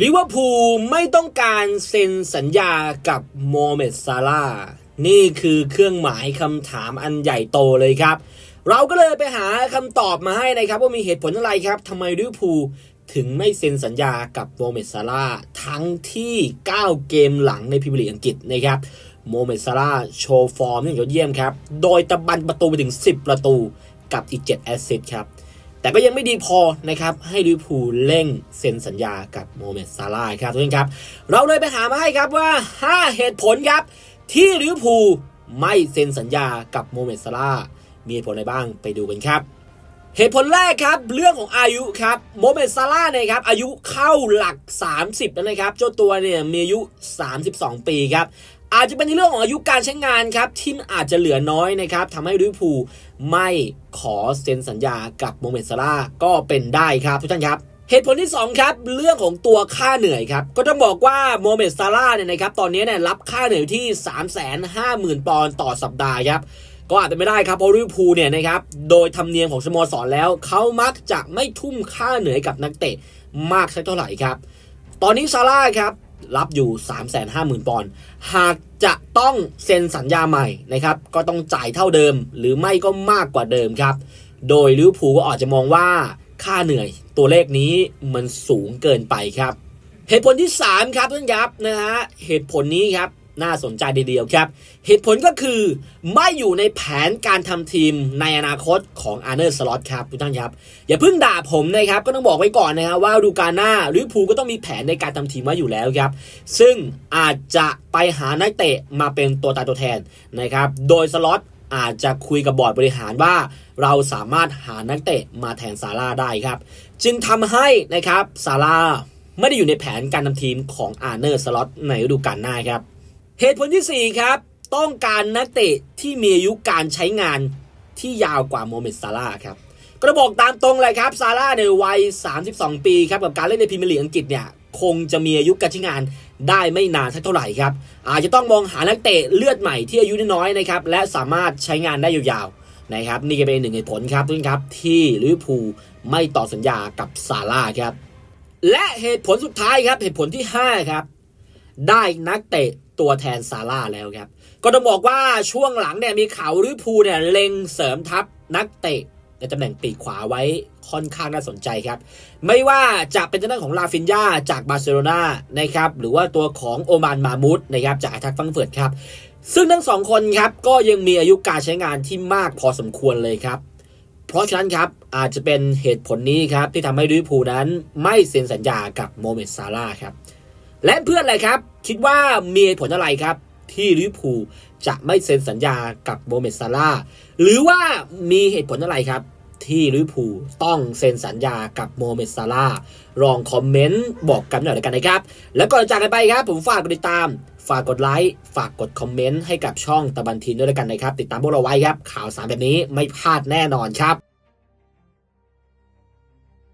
ลิเวอร์พูลไม่ต้องการเซ็นสัญญากับโมเมดซาลานี่คือเครื่องหมายคำถามอันใหญ่โตเลยครับ เราก็เลยไปหาคำตอบมาให้นะครับ ว่ามีเหตุผลอะไรครับทำไมลิเวอร์พูลถึงไม่เซ็นสัญญากับโมเมดซาลาทั้งที่ 9 เกมหลังในพรีเมียร์ลีกอังกฤษนะครับโมเมดซาลาโชว์ฟอร์มอย่างยอดเยี่ยมครับ โดยตะบันประตูไปถึง 10 ประตูกับอีก 7 แอสซิสต์ครับ แต่ก็ยังไม่ดีพอนะครับให้ลิเวอร์พูลเร่งเซ็นสัญญากับโมเมดซาลาครับทุกท่านครับ เราเลยไปหามาให้ครับว่า 5 เหตุผลครับ ที่ลิเวอร์พูลไม่เซ็นสัญญากับโมเมดซาลามีเหตุผลอะไรบ้างไปดูกันครับ เหตุผลแรกครับ เรื่องของอายุครับโมเมดซาลาเนี่ยครับอายุเข้าหลัก 30 แล้วนะครับเจ้าตัวเนี่ยมีอายุ 32 ปีครับ อาจจะเป็นในเรื่องของอายุการใช้งานครับที่อาจจะเหลือน้อยนะครับทำให้ลิเวอร์พูลไม่ขอเซ็นสัญญากับโมเมดซาลาก็เป็นได้ครับทุกท่านครับเหตุผลที่ 2 ครับ เรื่องของตัวค่าเหนื่อยครับ ก็ต้องบอกว่าโมเมดซาลาเนี่ยนะครับตอนนี้เนี่ยรับค่าเหนื่อยที่ 350,000 ปอนด์ต่อสัปดาห์ครับ ก็อาจเป็นไม่ได้ครับ เพราะลิเวอร์พูลเนี่ยนะครับโดยธรรมเนียมของสโมสรแล้ว เขามักจะไม่ทุ่มค่าเหนื่อยกับนักเตะมากสักเท่าไหร่ครับ ตอนนี้ซาร่าครับ รับอยู่ 350,000 ปอนด์ หากจะต้องเซ็นสัญญาใหม่นะครับ ก็ต้องจ่ายเท่าเดิม หรือไม่ก็มากกว่าเดิมครับ โดยลิเวอร์พูลก็อาจจะมองว่าค่าเหนื่อยตัวเลขนี้มันสูงเกินไปครับ เหตุผลที่ 3 ครับท่านครับนะฮะเหตุผลนี้ครับ น่าสนใจทีเดียวครับ เหตุผลก็คือไม่อยู่ในแผนการทำทีมในอนาคตของอาร์เนอร์สล็อตครับทุกท่านครับ อย่าเพิ่งด่าผมนะครับ ก็ต้องบอกไว้ก่อนนะครับว่าฤดูกาลหน้าลิเวอร์พูลก็ต้องมีแผนในการทำทีมไว้อยู่แล้วครับ ซึ่งอาจจะไปหานักเตะมาเป็นตัวตายตัวแทนนะครับ โดยสล็อตอาจจะคุยกับบอร์ดบริหารว่า เราสามารถหานักเตะมาแทนซาร่าได้ครับ จึงทำให้นะครับซาร่าไม่ได้อยู่ในแผนการทำทีมของอาร์เนอร์สล็อตในฤดูกาลหน้าครับ เหตุผลที่ 4 ครับ ต้องการนักเตะที่มีอายุการใช้งานที่ยาวกว่าโมเมดซาร่าครับก็จะบอกตามตรงเลยครับซาร่าในวัย 32 ปีครับกับการเล่นในพรีเมียร์ลีกอังกฤษเนี่ยคงจะมีอายุการใช้งานได้ไม่นานสักเท่าไหร่ครับ อาจจะต้องมองหานักเตะเลือดใหม่ที่อายุน้อยๆนะครับและสามารถใช้งานได้ยาวๆนะครับนี่ก็เป็นหนึ่งเหตุผลครับทุกท่านครับที่ลิเวอร์พูลไม่ต่อสัญญากับซาร่าครับและเหตุผลสุดท้ายครับเหตุผลที่ 5 ครับ ได้นักเตะ ตัวแทนซาร่าแล้วครับ ก็ต้องบอกว่าช่วงหลังเนี่ยมีข่าวลิเวอร์พูลเนี่ยเล็งเสริมทัพนักเตะในตำแหน่งปีกขวาไว้ค่อนข้างน่าสนใจครับ ไม่ว่าจะเป็นทางด้านของลาฟินยาจากบาร์เซโลนานะครับหรือว่าตัวของโอมานมามุดนะครับจากไอทักฟังเฟิร์ตครับ ซึ่งทั้งสองคนครับก็ยังมีอายุการใช้งานที่มากพอสมควรเลยครับ เพราะฉะนั้นครับอาจจะเป็นเหตุผลนี้ครับที่ทำให้ลิเวอร์พูลนั้นไม่เซ็นสัญญากับโมเมดซาร่าครับ และเพื่อนอะไรครับ คิดว่ามีเหตุผลอะไรครับ ที่ลิเวอร์พูลจะไม่เซ็นสัญญากับโมเมดซาร่าหรือว่ามีเหตุผลอะไรครับ ที่ลิเวอร์พูลต้องเซ็นสัญญากับโมเมดซาร่าลองคอมเมนต์บอกกันหน่อยละกันนะครับ แล้วก่อนจากกันไปครับ ผมฝากกดติดตาม ฝากกดไลค์ฝากกดคอมเมนต์ให้กับช่องตะบันทินด้วยละกันนะครับ ติดตามพวกเราไว้ครับ ข่าวสารแบบนี้ไม่พลาดแน่นอนครับ